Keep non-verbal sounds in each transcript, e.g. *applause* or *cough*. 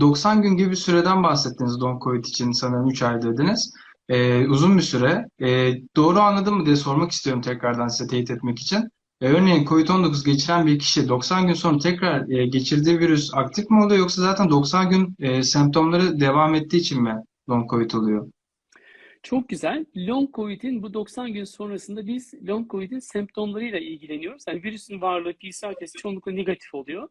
90 gün gibi bir süreden bahsettiniz long covid için sanırım 3 ay dediniz. Ee, uzun bir süre. Ee, doğru anladım mı diye sormak istiyorum tekrardan size teyit etmek için. Ee, örneğin COVID-19 geçiren bir kişi 90 gün sonra tekrar e, geçirdiği virüs aktif mi oluyor yoksa zaten 90 gün e, semptomları devam ettiği için mi long covid oluyor? Çok güzel. Long COVID'in bu 90 gün sonrasında biz long COVID'in semptomlarıyla ilgileniyoruz. Yani virüsün varlığı PCR testi çoğunlukla negatif oluyor.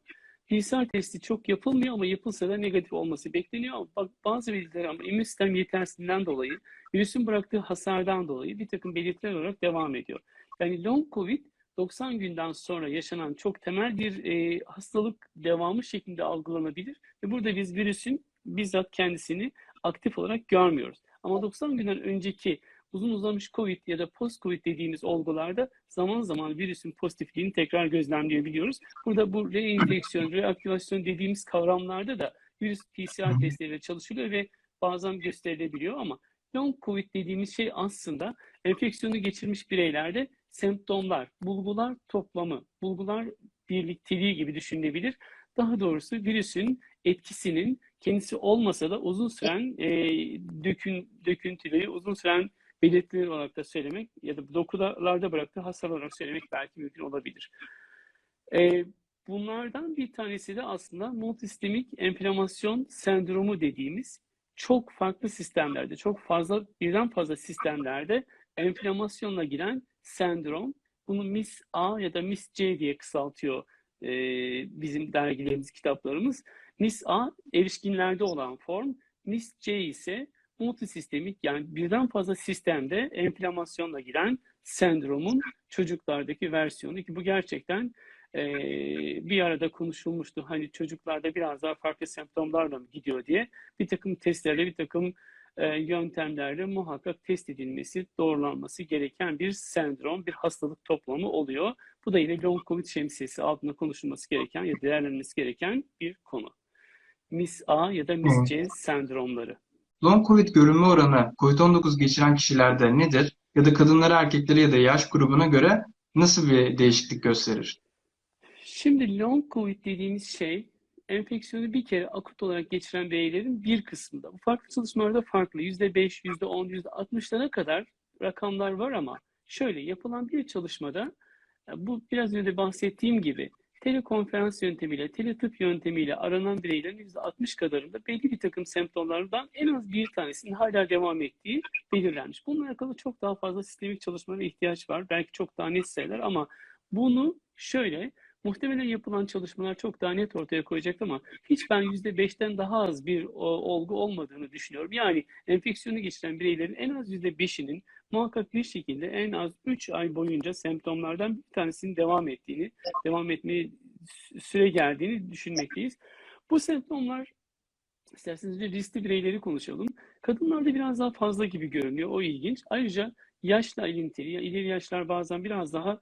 PCR testi çok yapılmıyor ama yapılsa da negatif olması bekleniyor. Ama bak, bazı belirtiler ama immün sistem yetersizliğinden dolayı, virüsün bıraktığı hasardan dolayı bir takım belirtiler olarak devam ediyor. Yani long COVID 90 günden sonra yaşanan çok temel bir e, hastalık devamı şeklinde algılanabilir. Ve burada biz virüsün bizzat kendisini aktif olarak görmüyoruz. Ama 90 günden önceki uzun uzamış COVID ya da post-COVID dediğimiz olgularda zaman zaman virüsün pozitifliğini tekrar gözlemleyebiliyoruz. Burada bu reenfeksiyon, reaktivasyon dediğimiz kavramlarda da virüs PCR testleriyle çalışılıyor ve bazen gösterilebiliyor ama long COVID dediğimiz şey aslında enfeksiyonu geçirmiş bireylerde semptomlar, bulgular toplamı, bulgular birlikteliği gibi düşünülebilir. Daha doğrusu virüsün etkisinin kendisi olmasa da uzun süren e, dökün, döküntüleri, uzun süren belirtiler olarak da söylemek ya da dokularda bıraktığı hasar olarak söylemek belki mümkün olabilir. E, bunlardan bir tanesi de aslında multisistemik enflamasyon sendromu dediğimiz çok farklı sistemlerde, çok fazla birden fazla sistemlerde enflamasyonla giren sendrom. Bunu MIS-A ya da MIS-C diye kısaltıyor e, bizim dergilerimiz, kitaplarımız. MIS-A erişkinlerde olan form, MIS-C ise multisistemik yani birden fazla sistemde enflamasyonla giren sendromun çocuklardaki versiyonu ki bu gerçekten e, bir arada konuşulmuştu. Hani çocuklarda biraz daha farklı semptomlarla mı gidiyor diye bir takım testlerle bir takım e, yöntemlerle muhakkak test edilmesi, doğrulanması gereken bir sendrom, bir hastalık toplamı oluyor. Bu da yine long covid şemsiyesi altında konuşulması gereken ya değerlenmesi gereken bir konu. MIS-A ya da MIS-C sendromları. Long COVID görünme oranı COVID-19 geçiren kişilerde nedir? Ya da kadınlara, erkeklere ya da yaş grubuna göre nasıl bir değişiklik gösterir? Şimdi long COVID dediğimiz şey enfeksiyonu bir kere akut olarak geçiren bireylerin bir kısmında. Bu farklı çalışmalarda farklı. %5, %10, %60'lara kadar rakamlar var ama şöyle yapılan bir çalışmada bu biraz önce bahsettiğim gibi telekonferans yöntemiyle, teletıp yöntemiyle aranan bireylerin %60 kadarında belli bir takım semptomlardan en az bir tanesinin hala devam ettiği belirlenmiş. Bununla alakalı çok daha fazla sistemik çalışmalara ihtiyaç var. Belki çok daha net sayılar ama bunu şöyle Muhtemelen yapılan çalışmalar çok daha net ortaya koyacak ama hiç ben %5'ten daha az bir olgu olmadığını düşünüyorum. Yani enfeksiyonu geçiren bireylerin en az %5'inin muhakkak bir şekilde en az 3 ay boyunca semptomlardan bir tanesinin devam ettiğini, devam etmeye süre geldiğini düşünmekteyiz. Bu semptomlar isterseniz bir riskli bireyleri konuşalım. Kadınlarda biraz daha fazla gibi görünüyor. O ilginç. Ayrıca yaşla ilintili, ileri yaşlar bazen biraz daha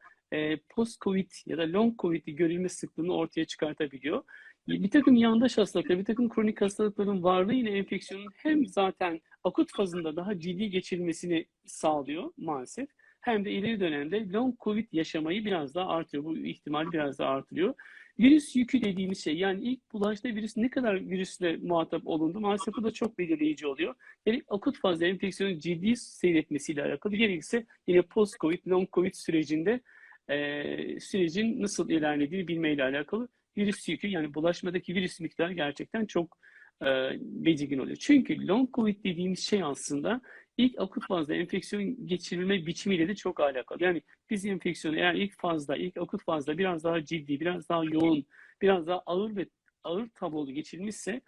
post-COVID ya da long-COVID'i görülme sıklığını ortaya çıkartabiliyor. Bir takım yandaş hastalıklar, bir takım kronik hastalıkların varlığı yine enfeksiyonun hem zaten akut fazında daha ciddi geçirilmesini sağlıyor maalesef. Hem de ileri dönemde long covid yaşamayı biraz daha artıyor. Bu ihtimali biraz daha artırıyor. Virüs yükü dediğimiz şey yani ilk bulaşta virüs ne kadar virüsle muhatap olundu maalesef bu da çok belirleyici oluyor. Yani akut fazla enfeksiyonun ciddi seyretmesiyle alakalı gerekirse yine post covid, long covid sürecinde e, sürecin nasıl ilerlediğini bilmeyle alakalı virüs yükü yani bulaşmadaki virüs miktarı gerçekten çok e, belirgin oluyor. Çünkü long covid dediğimiz şey aslında ilk akut fazda enfeksiyon geçirilme biçimiyle de çok alakalı. Yani biz enfeksiyonu eğer ilk fazda, ilk akut fazda biraz daha ciddi, biraz daha yoğun, biraz daha ağır ve ağır tablolu geçirilmişse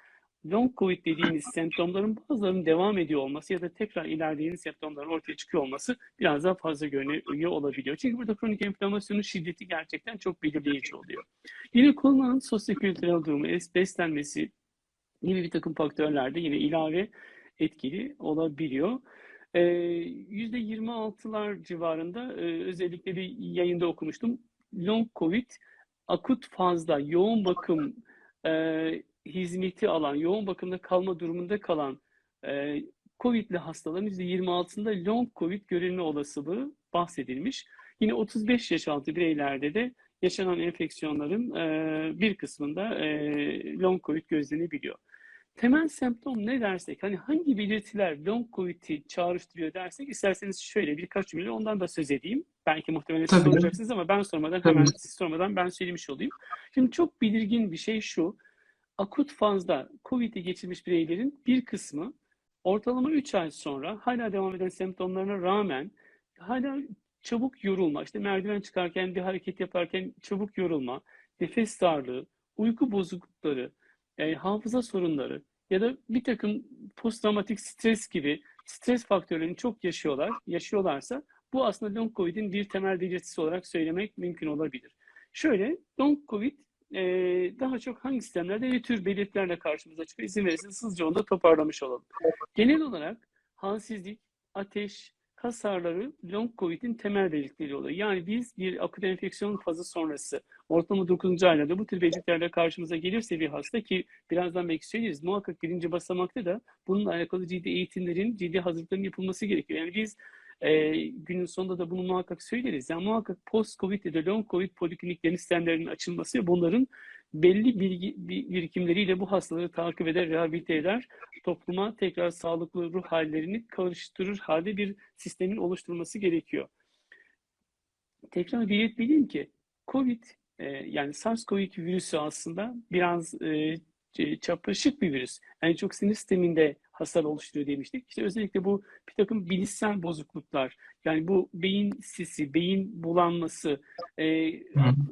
long covid dediğimiz semptomların bazılarının devam ediyor olması ya da tekrar ilerleyen semptomların ortaya çıkıyor olması biraz daha fazla görünüyor olabiliyor. Çünkü burada kronik enflamasyonun şiddeti gerçekten çok belirleyici oluyor. Yine kullanılan sosyokültürel durumu, beslenmesi gibi bir takım faktörler de yine ilave etkili olabiliyor. Ee, %26'lar civarında e, özellikle bir yayında okumuştum. Long COVID akut fazla yoğun bakım e, hizmeti alan, yoğun bakımda kalma durumunda kalan e, COVID'li hastaların %26'sında long COVID görülme olasılığı bahsedilmiş. Yine 35 yaş altı bireylerde de yaşanan enfeksiyonların e, bir kısmında e, long COVID gözlenebiliyor. Temel semptom ne dersek, hani hangi belirtiler long COVID'i çağrıştırıyor dersek, isterseniz şöyle birkaç cümle ondan da söz edeyim. Belki muhtemelen siz soracaksınız ama ben sormadan Tabii. hemen siz sormadan ben söylemiş olayım. Şimdi çok belirgin bir şey şu. Akut fazda COVID'i geçirmiş bireylerin bir kısmı ortalama 3 ay sonra hala devam eden semptomlarına rağmen hala çabuk yorulma, işte merdiven çıkarken bir hareket yaparken çabuk yorulma, nefes darlığı, uyku bozuklukları, e, hafıza sorunları ya da bir takım posttraumatik stres gibi stres faktörlerini çok yaşıyorlar, yaşıyorlarsa bu aslında long COVID'in bir temel belirtisi olarak söylemek mümkün olabilir. Şöyle, long COVID e, daha çok hangi sistemlerde ne tür belirtilerle karşımıza çıkıyor? İzin verirseniz hızlıca onu da toparlamış olalım. Genel olarak halsizlik, ateş, kas ağrıları long COVID'in temel belirtileri oluyor. Yani biz bir akut enfeksiyon fazı sonrası ortalama 9. aylarda bu tür belirtilerle karşımıza gelirse bir hasta ki birazdan belki söyleriz muhakkak birinci basamakta da bununla alakalı ciddi eğitimlerin, ciddi hazırlıkların yapılması gerekiyor. Yani biz e, günün sonunda da bunu muhakkak söyleriz. Yani muhakkak post-COVID ya da long-COVID polikliniklerin sistemlerinin açılması ve bunların belli bilgi bir- birikimleriyle bu hastaları takip eder, rehabilite eder, topluma tekrar sağlıklı ruh hallerini kavuşturur halde bir sistemin oluşturulması gerekiyor. Tekrar belirtmeliyim ki COVID e, yani SARS-CoV-2 virüsü aslında biraz e, çapraşık bir virüs. En çok sinir sisteminde hasar oluşturuyor demiştik. İşte özellikle bu bir takım bilişsel bozukluklar, yani bu beyin sisi, beyin bulanması, e,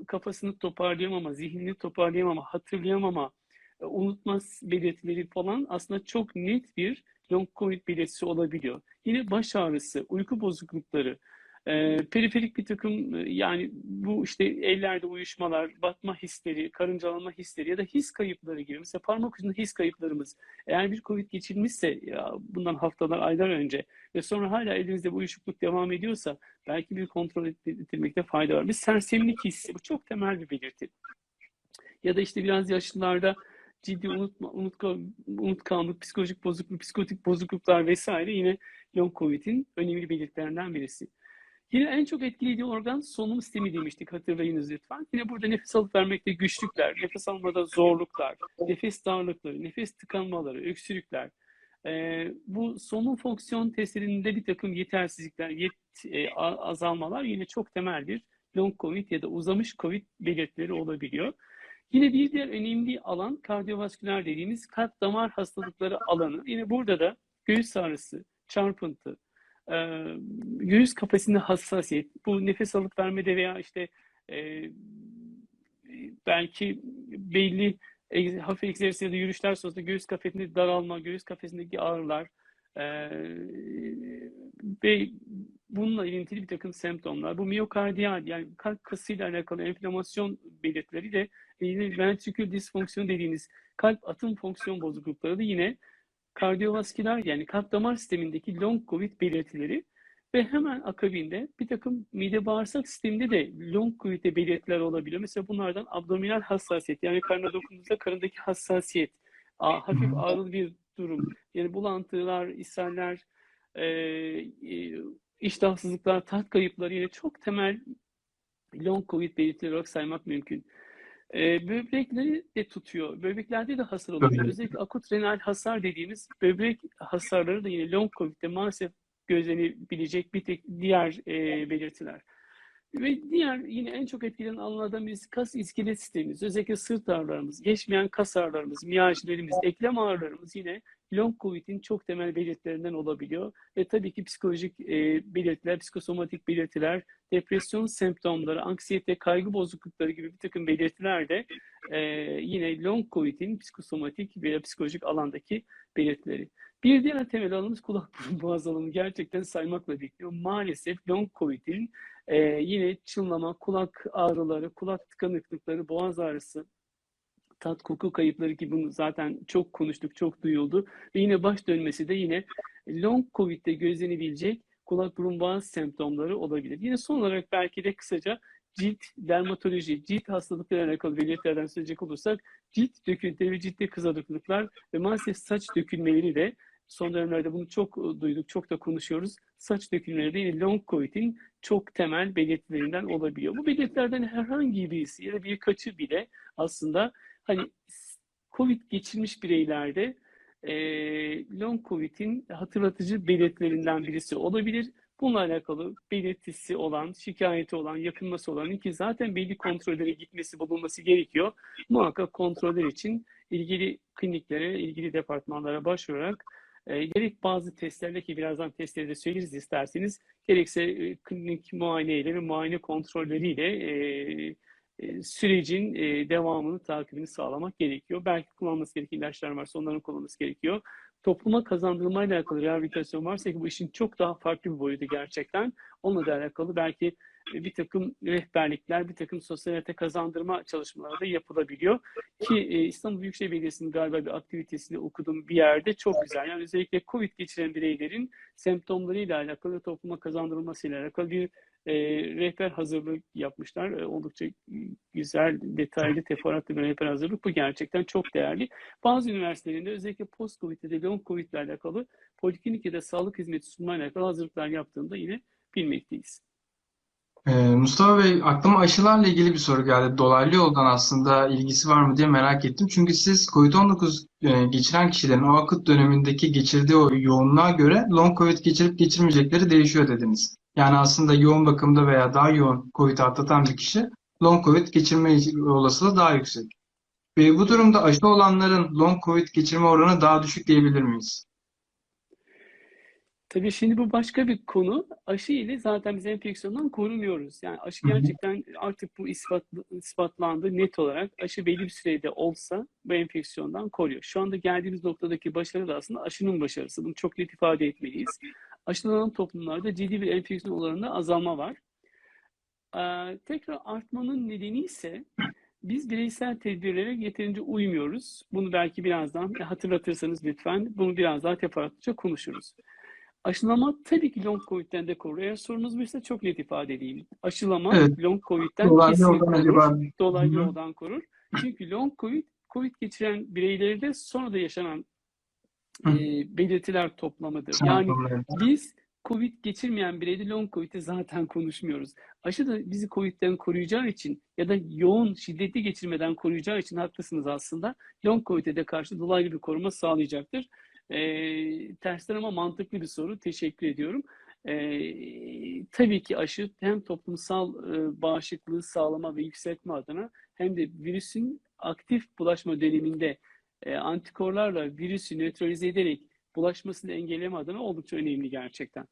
kafasını toparlayamama, zihnini toparlayamama, hatırlayamama, e, unutma belirtileri falan aslında çok net bir long COVID belirtisi olabiliyor. Yine baş ağrısı, uyku bozuklukları, e, periferik bir takım e, yani bu işte ellerde uyuşmalar, batma hisleri, karıncalanma hisleri ya da his kayıpları gibi. Mesela parmak ucunda his kayıplarımız. Eğer bir COVID geçirmişse ya bundan haftalar, aylar önce ve sonra hala elinizde bu uyuşukluk devam ediyorsa belki bir kontrol ettirmekte fayda var. Bir serserilik hissi, bu çok temel bir belirti. Ya da işte biraz yaşlılarda ciddi unutma, unutka, unutkanlık, psikolojik bozukluk, psikotik bozukluklar vesaire yine long COVID'in önemli belirtilerinden birisi. Yine en çok etkilediği organ solunum sistemi demiştik hatırlayınız lütfen. Yine burada nefes alıp vermekte güçlükler, nefes almada zorluklar, nefes darlıkları, nefes tıkanmaları, öksürükler. Ee, bu solunum fonksiyon testlerinde bir takım yetersizlikler, yet, e, azalmalar yine çok temel bir long COVID ya da uzamış COVID belirtileri olabiliyor. Yine bir diğer önemli alan kardiyovasküler dediğimiz kalp damar hastalıkları alanı. Yine burada da göğüs ağrısı, çarpıntı, e, göğüs kafesinde hassasiyet, bu nefes alıp vermede veya işte e, belki belli hafif egzersiz ya da yürüyüşler sonrasında göğüs kafesinde daralma, göğüs kafesindeki ağrılar e, ve bununla ilintili bir takım semptomlar. Bu miyokardiyal yani kalp kasıyla alakalı enflamasyon belirtileri de yine ventrikül disfonksiyon dediğimiz kalp atım fonksiyon bozuklukları da yine kardiyovasküler yani kalp damar sistemindeki long COVID belirtileri ve hemen akabinde bir takım mide bağırsak sisteminde de long COVID'de belirtiler olabiliyor. Mesela bunlardan abdominal hassasiyet yani karnına dokunduğunuzda karındaki hassasiyet, hafif ağrılı bir durum, yani bulantılar, ishaller, e, e, iştahsızlıklar, tat kayıpları yine çok temel long COVID belirtileri olarak saymak mümkün. E, böbrekleri de tutuyor. Böbreklerde de hasar olabiliyor. Böbrek. Özellikle akut renal hasar dediğimiz böbrek hasarları da yine long COVID'de maalesef gözlenebilecek bir tek diğer e, belirtiler. Ve diğer yine en çok etkilenen alanlardan birisi kas iskelet sistemimiz. Özellikle sırt ağrılarımız, geçmeyen kas ağrılarımız, miyajlarımız, eklem ağrılarımız yine long COVID'in çok temel belirtilerinden olabiliyor. Ve tabii ki psikolojik e, belirtiler, psikosomatik belirtiler, depresyon semptomları, anksiyete, kaygı bozuklukları gibi bir takım belirtiler de e, yine long COVID'in psikosomatik veya psikolojik alandaki belirtileri. Bir diğer temel alanımız kulak burun *laughs* boğaz alanı gerçekten saymakla bitiyor. Maalesef long COVID'in e, yine çınlama, kulak ağrıları, kulak tıkanıklıkları, boğaz ağrısı, tat koku kayıpları gibi bunu zaten çok konuştuk, çok duyuldu. Ve yine baş dönmesi de yine long COVID'de gözlenebilecek kulak burun boğaz semptomları olabilir. Yine son olarak belki de kısaca cilt dermatoloji, cilt hastalıklarıyla alakalı belirtilerden söyleyecek olursak cilt döküntüleri ve ciltte kızarıklıklar ve maalesef saç dökülmeleri de son dönemlerde bunu çok e, duyduk, çok da konuşuyoruz. Saç dökülmeleri de yine long COVID'in çok temel belirtilerinden olabiliyor. Bu belirtilerden herhangi birisi ya da birkaçı bile aslında hani COVID geçirmiş bireylerde e, long COVID'in hatırlatıcı belirtilerinden birisi olabilir. Bununla alakalı belirtisi olan, şikayeti olan, yakınması olan ki zaten belli kontrollere gitmesi, bulunması gerekiyor. Muhakkak kontroller için ilgili kliniklere, ilgili departmanlara başvurarak e, gerek bazı testlerle ki birazdan testleri de söyleriz isterseniz, gerekse e, klinik muayeneyle ve muayene kontrolleriyle e, sürecin e, devamını, takibini sağlamak gerekiyor. Belki kullanması gereken ilaçlar varsa onların kullanılması gerekiyor. Topluma kazandırmayla alakalı rehabilitasyon varsa ki bu işin çok daha farklı bir boyutu gerçekten. Onunla da alakalı belki e, bir takım rehberlikler, bir takım sosyalite kazandırma çalışmaları da yapılabiliyor. Ki e, İstanbul Büyükşehir Belediyesi'nin galiba bir aktivitesini okudum bir yerde çok güzel. Yani özellikle COVID geçiren bireylerin semptomlarıyla alakalı topluma kazandırılmasıyla alakalı bir e, rehber hazırlık yapmışlar. E, oldukça güzel, detaylı, teferruatlı bir rehber hazırlık. Bu gerçekten çok değerli. Bazı üniversitelerinde özellikle post-Covid'de de long Covid ile alakalı poliklinik ya da sağlık hizmeti sunmayla alakalı hazırlıklar yaptığında yine bilmekteyiz. Ee, Mustafa Bey, aklıma aşılarla ilgili bir soru geldi. Dolaylı yoldan aslında ilgisi var mı diye merak ettim. Çünkü siz COVID-19 e, geçiren kişilerin o akut dönemindeki geçirdiği o yoğunluğa göre long COVID geçirip geçirmeyecekleri değişiyor dediniz. Yani aslında yoğun bakımda veya daha yoğun COVID atlatan bir kişi long COVID geçirme olasılığı daha yüksek. Ve bu durumda aşı olanların long COVID geçirme oranı daha düşük diyebilir miyiz? Tabii şimdi bu başka bir konu. Aşı ile zaten biz enfeksiyondan korunuyoruz. Yani aşı gerçekten artık bu ispat, ispatlandı net olarak. Aşı belli bir sürede olsa bu enfeksiyondan koruyor. Şu anda geldiğimiz noktadaki başarı da aslında aşının başarısı. Bunu çok net ifade etmeliyiz. Aşılanan toplumlarda ciddi bir enfeksiyon oranında azalma var. Ee, tekrar artmanın nedeni ise biz bireysel tedbirlere yeterince uymuyoruz. Bunu belki birazdan hatırlatırsanız lütfen bunu biraz daha teferruatlıca konuşuruz. Aşılama tabii ki long COVID'den de korur. Eğer sorunuz buysa çok net ifade edeyim. Aşılama Evet. long COVID'den Dolaylı kesin yoldan korur. Dolaylı yoldan korur. Çünkü long COVID, COVID geçiren bireylerde sonra da yaşanan. E, belirtiler toplamıdır. Yani biz COVID geçirmeyen bireyde long COVID'i zaten konuşmuyoruz. Aşı da bizi COVID'den koruyacağı için ya da yoğun şiddetli geçirmeden koruyacağı için haklısınız aslında. Long COVID'e de karşı dolaylı bir koruma sağlayacaktır. Ee, tersten ama mantıklı bir soru. Teşekkür ediyorum. Ee, tabii ki aşı hem toplumsal e, bağışıklığı sağlama ve yükseltme adına hem de virüsün aktif bulaşma döneminde e, antikorlarla virüsü nötralize ederek bulaşmasını engelleme adına oldukça önemli gerçekten.